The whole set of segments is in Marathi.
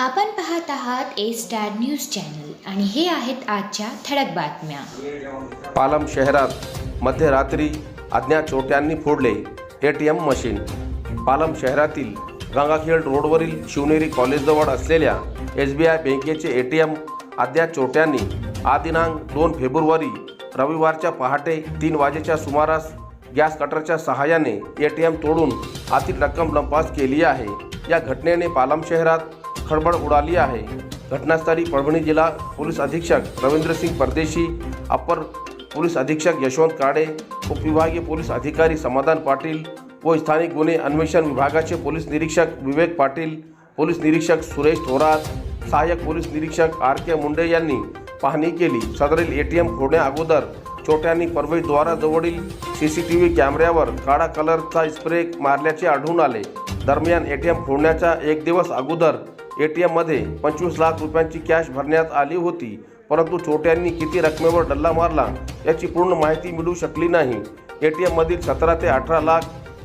आपण पाहत आहात ए स्टार न्यूज चॅनल आणि हे आहेत आजच्या ठळक बातम्या. पालम शहरात मध्यरात्री अज्ञात चोट्यांनी फोडले A T M machine. Palam शहरातील गंगाखेड रोडवरील शिवनेरी कॉलेजजवळ असलेल्या एस बी आय बँकेचे ए टी एम अज्ञात चोट्यांनी आ दिनांक दोन फेब्रुवारी रविवारच्या पहाटे तीन वाजेच्या सुमारास गॅस कटरच्या सहाय्याने ए टी एम तोडून आतील रक्कम लंपास केली आहे. या घटनेने पालम शहरात खळबळ उडाली आहे. घटनास्थळी परभणी जिल्हा पोलीस अधीक्षक रवींद्रसिंग परदेशी अपर पोलीस अधीक्षक यशवंत काडे उपविभागीय पोलीस अधिकारी समाधान पाटील व स्थानिक गुन्हे अन्वेषण विभागाचे पोलीस निरीक्षक विवेक पाटील पोलीस निरीक्षक सुरेश थोरात सहाय्यक पोलीस निरीक्षक आर के मुंडे यांनी पाहणी केली. सदरील ए टी एम फोडण्या अगोदर चोट्यांनी प्रवेशद्वाराजवळील सी सी टी व्ही कॅमेऱ्यावर काळा कलरचा स्प्रे मारल्याचे आढळून आले. दरम्यान ए टी एम फोडण्याच्या एक दिवस अगोदर ए टी एममध्ये पंचवीस लाख रुपयांची कॅश भरण्यात आली होती. परंतु चोट्यांनी किती रकमेवर डल्ला मारला याची पूर्ण माहिती मिळू शकली नाही. ए टी एममधील सतरा ते अठरा लाख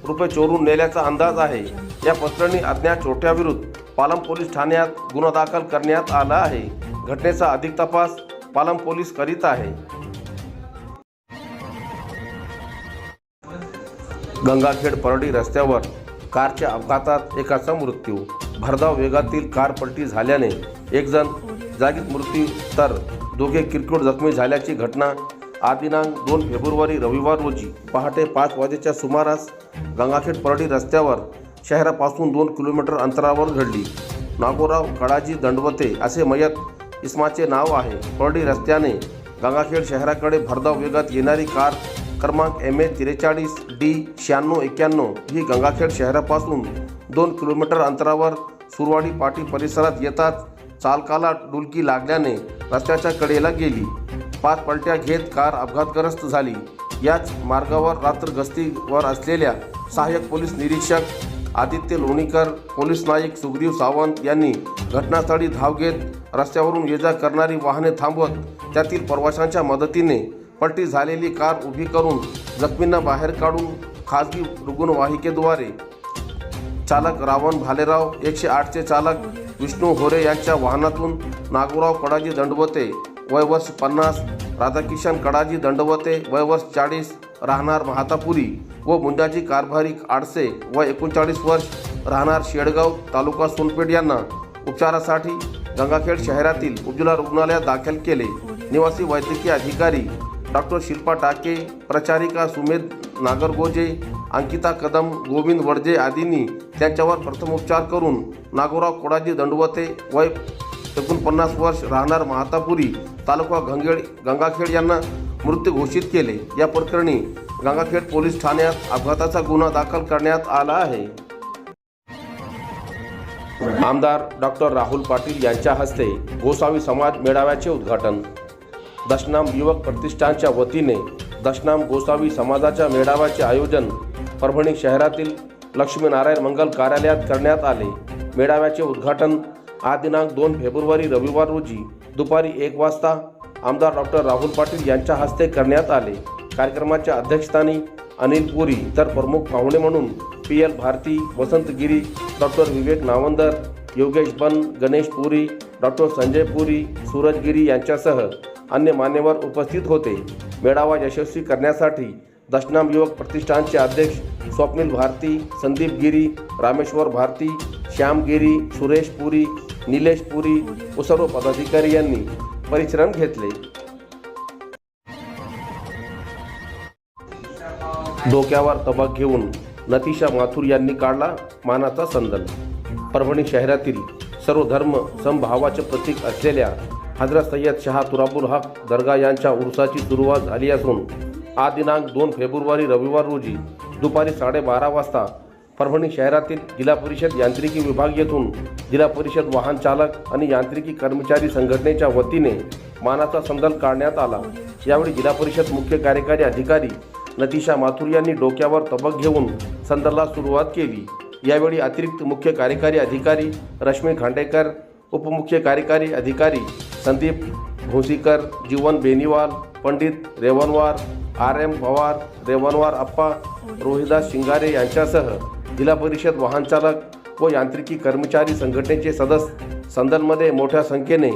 रुपये चोरून नेल्याचा अंदाज आहे. या पत्रणी अज्ञात चोरट्याविरुद्ध पालम पोलीस ठाण्यात गुन्हा दाखल करण्यात आला आहे. घटनेचा अधिक तपास पालम पोलीस करीत आहे. गंगाखेड परडी रस्त्यावर कारच्या अपघातात एकाचा मृत्यू भरधाव वेगातील कार पलटी झाल्याने एकजण जागीच मृत्यू तर दोघे किरकोळ जखमी झाल्याची घटना आदिनांक दोन फेब्रुवारी रविवार रोजी पहाटे पाच वाजेच्या सुमारास गंगाखेड परळी रस्त्यावर शहरापासून दोन किलोमीटर अंतरावर घडली. नागोराव कडाजी दंडवते असे मयत इस्माचे नाव आहे. परडी रस्त्याने गंगाखेड शहराकडे भरधाव वेगात येणारी कार क्रमांक एम ए त्रेचाळीस डी शहाण्णव एक्क्याण्णव ही गंगाखेड शहरापासून दोन किलोमीटर अंतरावर सुरवाडी पाटी परिसरात येताच चालकाला डुलकी लागल्याने रस्त्याच्या कडेला गेली. पाच पलट्या घेत कार अपघातग्रस्त झाली. याच मार्गावर रात्र गस्तीवर असलेल्या सहाय्यक पोलीस निरीक्षक आदित्य लोणीकर पोलीस नाईक सुग्रीव सावंत यांनी घटनास्थळी धाव घेत रस्त्यावरून ये जा करणारी वाहने थांबवत त्यातील प्रवाशांच्या मदतीने पलटी झालेली कार उभी करून जखमींना बाहेर काढून खाजगी रुग्णवाहिकेद्वारे चालक रावण भालेराव एकशे आठचे चालक विष्णू होरे यांच्या वाहनातून नागोराव कडाजी दंडवते वय वर्ष पन्नास. राधाकिशन कडाजी दंडवते वय वर्ष चाळीस. राहणार महातापुरी व मुंडाजी कारभारी आडसे व एकोणचाळीस वर्ष. राहणार शेडगाव तालुका सोनपेठ यांना उपचारासाठी गंगाखेड शहरातील उज्ज्वला रुग्णालयात दाखल केले. निवासी वैद्यकीय अधिकारी डॉक्टर शिल्पा टाके प्रचारिका सुमेध नागरगोजे अंकिता कदम गोविंद वडजे आदींनी त्यांच्यावर प्रथमोपचार करून नागोराव कोडाजी दंडवते वय एकोणपन्नास वर्ष राहणार महातापुरी तालुका गंगेड गंगाखेड यांना मृत्यू घोषित केले. या प्रकरणी गंगाखेड पोलीस ठाण्यात अपघाताचा गुन्हा दाखल करण्यात आला आहे. आमदार डॉक्टर राहुल पाटील यांच्या हस्ते गोसावी समाज मेळाव्याचे उद्घाटन. दशनाम युवक प्रतिष्ठानच्या वतीने दशनाम गोसावी समाजाच्या मेळाव्याचे आयोजन परभणी शहरातील लक्ष्मीनारायण मंगल कार्यालयात करण्यात आले. मेळाव्याचे उद्घाटन आज दिनांक दोन फेब्रुवारी रविवार रोजी दुपारी एक वाजता आमदार डॉक्टर राहुल पाटील यांच्या हस्ते करण्यात आले. कार्यक्रमाच्या अध्यक्षस्थानी अनिल पुरी तर प्रमुख पाहुणे म्हणून P. L. Bharati Vasant Giri doctor Vivek Navandar Yogesh Ban Ganesh Puri doctor Sanjay Puri Suraj Giri यांच्यासह अन्य मान्यवर उपस्थित होते. मेळावा यशस्वी करण्यासाठी दशनाम युवक प्रतिष्ठानचे अध्यक्ष स्वप्नील भारती संदीप गिरी रामेश्वर भारती श्याम गिरी सुरेश पुरी निलेश पुरी व सर्व पदाधिकारी यांनी परिश्रम घेतले. डोक्यावर तबक घेऊन नतिशा माथुर यांनी काढला मानाचा संदल परभणी शहरातील सर्व धर्म समभावाचे प्रतीक असलेल्या हजरत सय्यद शहा तुराबुल हक दर्गा यांच्या उर्साची सुरुवात झाली असून आज दिनांक दोन फेब्रुवारी रविवार रोजी दुपारी साडेबारा वाजता परभणी शहरातील जिल्हा परिषद यांत्रिकी विभाग येथून जिल्हा परिषद वाहन चालक आणि यांत्रिकी कर्मचारी संघटनेच्या वतीने मानाचा संदल काढण्यात आला. यावेळी जिल्हा परिषद मुख्य कार्यकारी अधिकारी नतिशा माथुर यांनी डोक्यावर तबक घेऊन संदलला सुरुवात केली. यावेळी अतिरिक्त मुख्य कार्यकारी अधिकारी रश्मी खांडेकर उपमुख्य कार्यकारी अधिकारी संदीप भोसीकर जीवन बेनीवाल पंडित रेवनवार आर एम पवार रेवनवार अप्पा रोहिदास शिंगारे यांच्यासह जिल्हा परिषद वाहनचालक व यांत्रिकी कर्मचारी संघटनेचे सदस्य संदनमध्ये मोठ्या संख्येने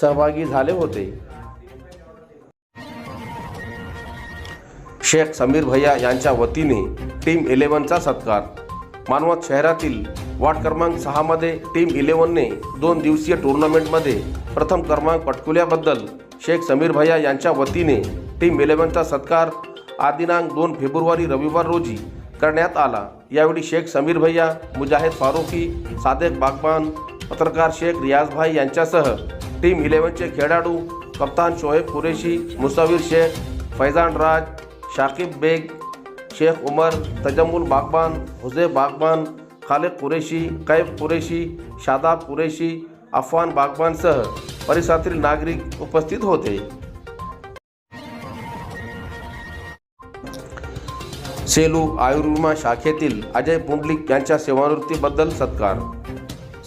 सहभागी झाले होते. शेख समीर भैया यांच्या वतीने टीम इलेव्हनचा सत्कार. मानवत शहरातील वार्ड क्रमांक सहामध्ये टीम इलेव्हनने दोन दिवसीय टुर्नामेंटमध्ये प्रथम क्रमांक पटकुल्याबद्दल शेख समीर भैया यांच्या वतीने टीम इलेव्हनचा सत्कार आदिनांक दोन फेब्रुवारी रविवार रोजी करण्यात आला. यावेळी शेख समीर भैया मुजाहिद फारुकी सादेक बागबान पत्रकार शेख रियाजभाई यांच्यासह टीम इलेव्हनचे खेळाडू कप्तान शोएब कुरेशी मुसावीर शेख फैजान राज शाकिब बेग शेख उमर तजम्मुल बागबान हुजे बागबान खालिद कुरेशी कैफ कुरेशी शादाब कुरेशी अफवान बागबानसह परिसरातील नागरिक उपस्थित होते. सेलू आयुर्विमा शाखेतील अजय पुंडलिक यांच्या सेवानिवृत्तीबद्दल सत्कार.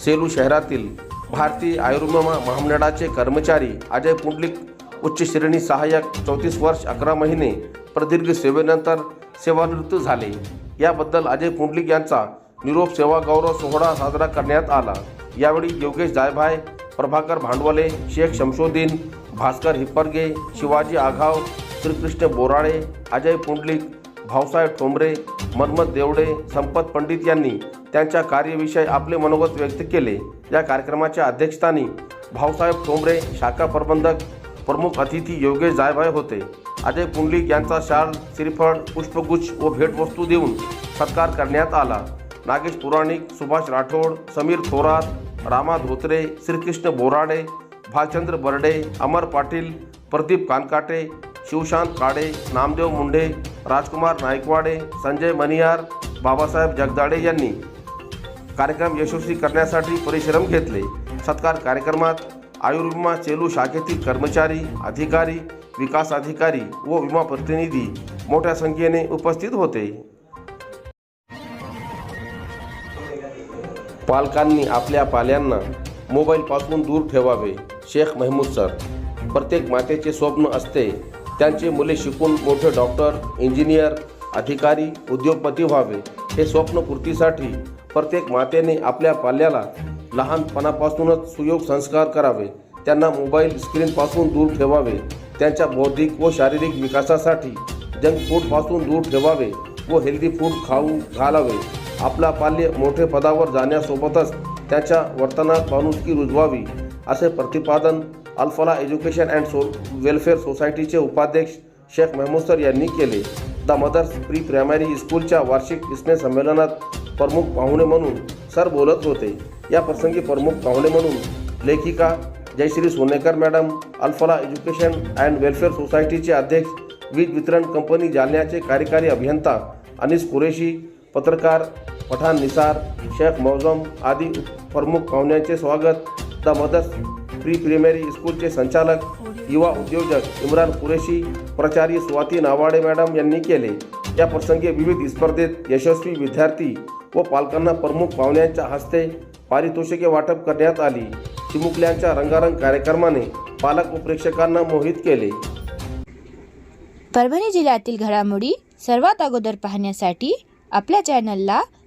सेलू शहरातील भारतीय आयुर्विमा महामंडळाचे कर्मचारी अजय पुंडलिक उच्च श्रेणी सहाय्यक चौतीस वर्ष अकरा महिने प्रदीर्घ सेवेनंतर सेवानिवृत्त झाले. याबद्दल अजय पुंडलिक यांचा निरोप सेवा गौरव सोहळा साजरा करण्यात आला. यावेळी योगेश जायभाय प्रभाकर भांडवले शेख शमशोद्दीन भास्कर हिप्परगे शिवाजी आघाव श्रीकृष्ण बोराळे अजय पुंडलिक भाऊसाहेब ठोंबरे मन्मथ देवडे संपत पंडित यांनी त्यांच्या कार्याविषयी आपले मनोगत व्यक्त केले. या कार्यक्रमाच्या अध्यक्षस्थानी भाऊसाहेब ठोंबरे शाखा प्रबंधक प्रमुख अतिथी योगेश जायभाय होते. अजय पुंडलिक यांचा शाल श्रीफळ पुष्पगुच्छ व भेटवस्तू देऊन सत्कार करण्यात आला. नागेश पुराणिक सुभाष राठोड समीर थोरात रामा धोत्रे श्रीकृष्ण बोराडे भालचंद्र बर्डे अमर पाटील प्रदीप कानकाटे शिवशांत काडे नामदेव मुंडे राजकुमार नायकवाडे संजय मनियार बाबासाहेब जगदाडे यांनी कार्यक्रम यशस्वी करण्यासाठी परिश्रम घेतले. सत्कार कार्यक्रमात आयुर्विमा सेलू शाखेतील कर्मचारी अधिकारी विकास अधिकारी व विमा प्रतिनिधी मोठ्या संख्येने उपस्थित होते. पालकांनी आपल्या पाल्यांना मोबाईलपासून दूर ठेवावे शेख महमूद सर. प्रत्येक मातेचे स्वप्न असते त्यांचे मुले शिकून मोठे डॉक्टर इंजिनियर अधिकारी उद्योगपती व्हावे. हे स्वप्नपूर्तीसाठी प्रत्येक मातेने आपल्या पाल्याला लहानपणापासूनच सुयोग संस्कार करावे. त्यांना मोबाईल स्क्रीनपासून दूर ठेवावे. त्यांच्या बौद्धिक व शारीरिक विकासासाठी जंक फूडपासून दूर ठेवावे व हेल्दी फूड खाऊ घालावे. आपला पाल्य मोठे पदावर जाण्यासोबतच त्याच्या वर्तनात माणुसकी रुजवावी असे प्रतिपादन Alfala education and so welfare सोसायटीचे उपाध्यक्ष शेख मेहमूद सर यांनी केले. द मदर्स प्री प्रायमरी स्कूलच्या वार्षिक स्नेह संमेलनात प्रमुख पाहुणे म्हणून सर बोलत होते. या प्रसंगी प्रमुख पाहुणे म्हणून लेखिका Jayashree Sonekar madam Alfala education and welfare सोसायटीचे अध्यक्ष वीज वितरण कंपनी जालन्याचे कार्यकारी अभियंता अनिस कुरेशी पत्रकार पठाण निसार शेख मौजम आदी प्रमुख पाहुण्यांचे स्वागत. द मदर्स प्री प्रिमेरी स्कूलचे संचालक युवा उद्योजक इम्रान कुरेशी प्राचार्य स्वाती नावाडे मॅडम यांनी केले. या प्रसंगी विविध स्पर्धेत यशस्वी विद्यार्थी व पालकांना प्रमुख पाहुण्यांच्या हस्ते पारितोषिके वाटप करण्यात आली. चिमुकल्यांच्या रंगारंग कार्यक्रमाने पालक व प्रेक्षकांना मोहित केले. परभणी जिल्ह्यातील घडामोडी सर्वात अगोदर पाहण्यासाठी आपल्या चॅनलला